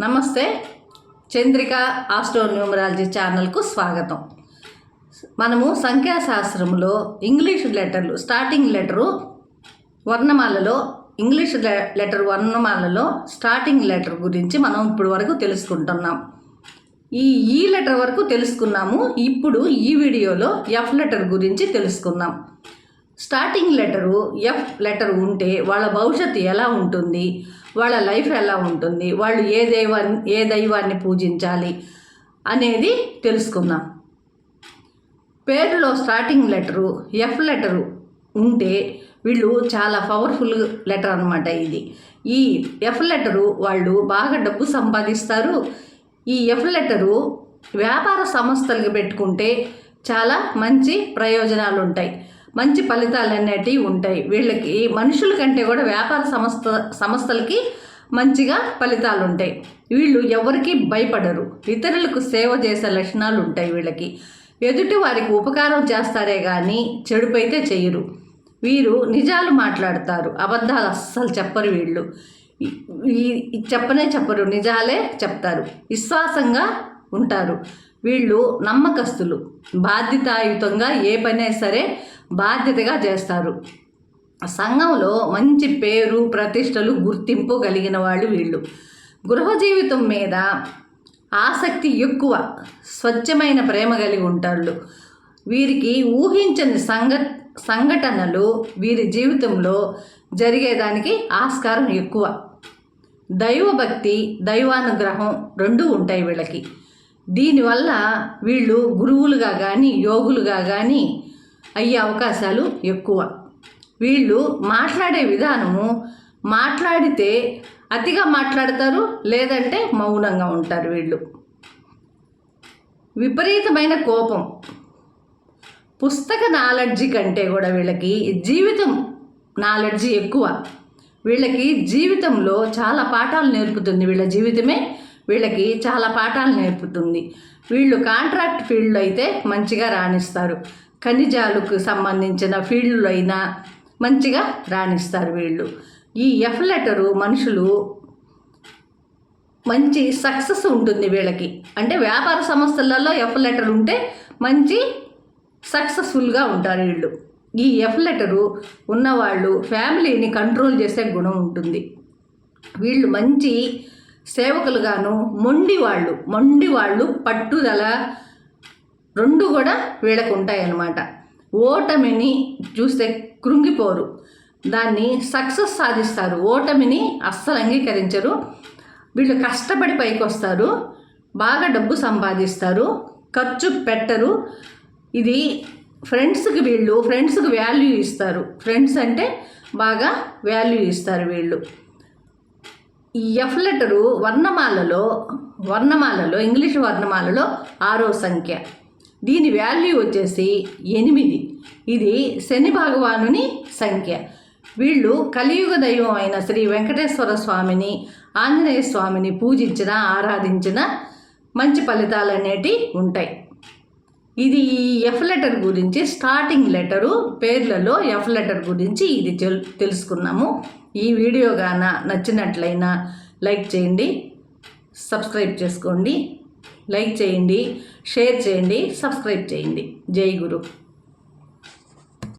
నమస్తే Chandrika astro numerology ఛానల్కు స్వాగతం. మనము సంఖ్యాశాస్త్రంలో ఇంగ్లీష్ లెటర్లు స్టార్టింగ్ లెటరు వర్ణమాలలో ఇంగ్లీష్ లెటర్ వర్ణమాలలో స్టార్టింగ్ లెటర్ గురించి మనం ఇప్పుడు వరకు తెలుసుకుంటున్నాం. ఈ ఈ లెటర్ వరకు తెలుసుకున్నాము ఇప్పుడు ఈ వీడియోలో ఎఫ్ లెటర్ గురించి తెలుసుకుందాం. స్టార్టింగ్ లెటరు ఎఫ్ లెటర్ ఉంటే వాళ్ళ భవిష్యత్తు ఎలా ఉంటుంది? వాళ్ళ లైఫ్ ఎలా ఉంటుంది? వాళ్ళు ఏ దైవాన్ని ఏ దైవాన్ని పూజించాలి అనేది తెలుసుకుందాం. పేరులో స్టార్టింగ్ లెటరు ఎఫ్ లెటరు ఉంటే వీళ్ళు చాలా పవర్ఫుల్ లెటర్ అనమాట ఇది. ఈ ఎఫ్ లెటరు వాళ్ళు బాగా డబ్బు సంపాదిస్తారు. ఈ ఎఫ్ లెటరు వ్యాపార సంస్థలకు పెట్టుకుంటే చాలా మంచి ప్రయోజనాలు ఉంటాయి మంచి ఫలితాలు అనేటివి ఉంటాయి. వీళ్ళకి మనుషుల కంటే కూడా వ్యాపార సంస్థ సంస్థలకి మంచిగా ఫలితాలు ఉంటాయి వీళ్ళు ఎవరికీ భయపడరు. ఇతరులకు సేవ చేసే లక్షణాలు ఉంటాయి వీళ్ళకి. ఎదుటి వారికి ఉపకారం చేస్తారే కానీ చెడుపైతే చేయరు. వీరు నిజాలు మాట్లాడతారు. అబద్ధాలు అస్సలు చెప్పరు వీళ్ళు. చెప్పనే చెప్పరు. నిజాలే చెప్తారు. విశ్వాసంగా ఉంటారు. వీళ్ళు నమ్మకస్తులు. బాధ్యతాయుతంగా ఏ పని సరే బాధ్యతగా చేస్తారు. సంఘంలో మంచి పేరు ప్రతిష్టలు గుర్తింపు కలిగిన వాళ్ళు వీళ్ళు. గృహ జీవితం మీద ఆసక్తి ఎక్కువ స్వచ్ఛమైన ప్రేమ కలిగి ఉంటారు వీరికి ఊహించని సంఘ సంఘటనలు వీరి జీవితంలో జరిగేదానికి ఆస్కారం ఎక్కువ. దైవభక్తి దైవానుగ్రహం రెండూ ఉంటాయి వీళ్ళకి. దీనివల్ల వీళ్ళు గురువులుగా కానీ యోగులుగా కానీ అయ్యే అవకాశాలు ఎక్కువ. వీళ్ళు మాట్లాడే విధానము మాట్లాడితే అతిగా మాట్లాడతారు లేదంటే మౌనంగా ఉంటారు వీళ్ళు. విపరీతమైన కోపం. పుస్తక నాలెడ్జి కంటే కూడా వీళ్ళకి జీవితం నాలెడ్జి ఎక్కువ. వీళ్ళకి జీవితంలో చాలా పాఠాలు నేర్పుతుంది వీళ్ళ జీవితమే. వీళ్ళకి చాలా పాఠాలు నేర్పుతుంది. వీళ్ళు కాంట్రాక్ట్ ఫీల్డ్లో అయితే మంచిగా రాణిస్తారు. ఖనిజాలకు సంబంధించిన ఫీల్డ్లో అయినా మంచిగా రాణిస్తారు వీళ్ళు. ఈ ఎఫ్ లెటరు మనుషులు మంచి సక్సెస్ ఉంటుంది వీళ్ళకి. అంటే వ్యాపార సంస్థలలో ఎఫ్ లెటర్ ఉంటే మంచి సక్సెస్ఫుల్గా ఉంటారు వీళ్ళు. ఈ ఎఫ్ లెటరు ఉన్నవాళ్ళు ఫ్యామిలీని కంట్రోల్ చేసే గుణం ఉంటుంది. వీళ్ళు మంచి సేవకులుగాను మొండి వాళ్ళు మొండి వాళ్ళు పట్టుదల రెండు కూడా వీళ్ళకు ఉంటాయన్నమాట. ఓటమిని చూస్తే కృంగిపోరు. దాన్ని సక్సెస్ సాధిస్తారు. ఓటమిని అస్సలు అంగీకరించరు. వీళ్ళు కష్టపడి పైకి వస్తారు బాగా డబ్బు సంపాదిస్తారు. ఖర్చు పెట్టరు. ఇది ఫ్రెండ్స్కి వీళ్ళు ఫ్రెండ్స్కి వాల్యూ ఇస్తారు. ఫ్రెండ్స్ అంటే బాగా వాల్యూ ఇస్తారు వీళ్ళు. ఈ ఎఫ్ లెటరు వర్ణమాలలో వర్ణమాలలో ఇంగ్లీష్ వర్ణమాలలో ఆరో సంఖ్య. దీని వాల్యూ వచ్చేసి ఎనిమిది. ఇది శని భగవానుని సంఖ్య. వీళ్ళు కలియుగ దైవం అయిన శ్రీ వెంకటేశ్వర స్వామిని ఆంజనేయ స్వామిని పూజించిన ఆరాధించిన మంచి ఫలితాలు అనేటివి ఉంటాయి. ఇది ఈ ఎఫ్ లెటర్ గురించి స్టార్టింగ్ లెటరు పేర్లలో ఎఫ్ లెటర్ గురించి ఇది తెలుసుకున్నాము. ఈ వీడియో గాన నచ్చినట్లయినా లైక్ చేయండి సబ్స్క్రైబ్ చేసుకోండి లైక్ చేయండి షేర్ చేయండి సబ్స్క్రైబ్ చేయండి. జై గురు.